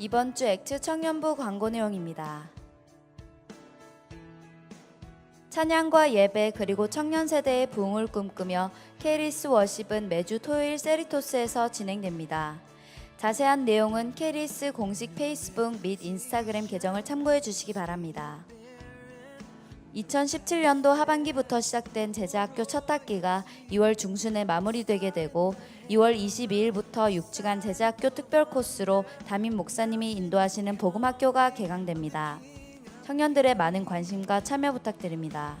이번 주 액트 청년부 광고 내용입니다. 찬양과 예배 그리고 청년 세대의 부흥을 꿈꾸며 케리스 워십은 매주 토요일 세리토스에서 진행됩니다. 자세한 내용은 케리스 공식 페이스북 및 인스타그램 계정을 참고해 주시기 바랍니다. 2017년도 하반기부터 시작된 제자학교 첫 학기가 2월 중순에 마무리되게 되고 2월 22일부터 6주간 제자학교 특별 코스로 담임 목사님이 인도하시는 복음학교가 개강됩니다. 청년들의 많은 관심과 참여 부탁드립니다.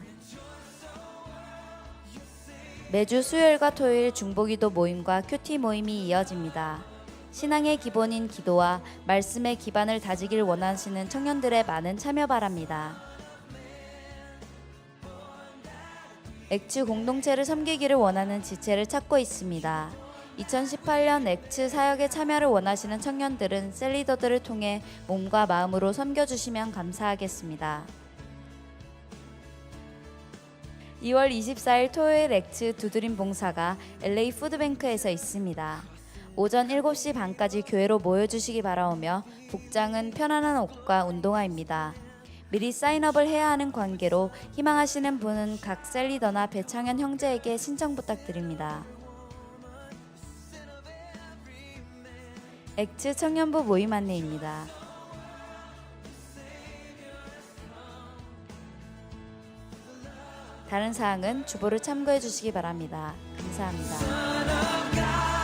매주 수요일과 토요일 중보기도 모임과 큐티 모임이 이어집니다. 신앙의 기본인 기도와 말씀의 기반을 다지길 원하시는 청년들의 많은 참여 바랍니다. 액츠 공동체를 섬기기를 원하는 지체를 찾고 있습니다. 2018년 액츠 사역에 참여를 원하시는 청년들은 셀리더들을 통해 몸과 마음으로 섬겨주시면 감사하겠습니다. 2월 24일 토요일 액츠 두드림 봉사가 LA 푸드뱅크에서 있습니다. 오전 7시 반까지 교회로 모여주시기 바라오며 복장은 편안한 옷과 운동화입니다. 미리 사인업을 해야 하는 관계로 희망하시는 분은 각 셀리더나 배창현 형제에게 신청 부탁드립니다. 액츠 청년부 모임 안내입니다. 다른 사항은 주보를 참고해 주시기 바랍니다. 감사합니다.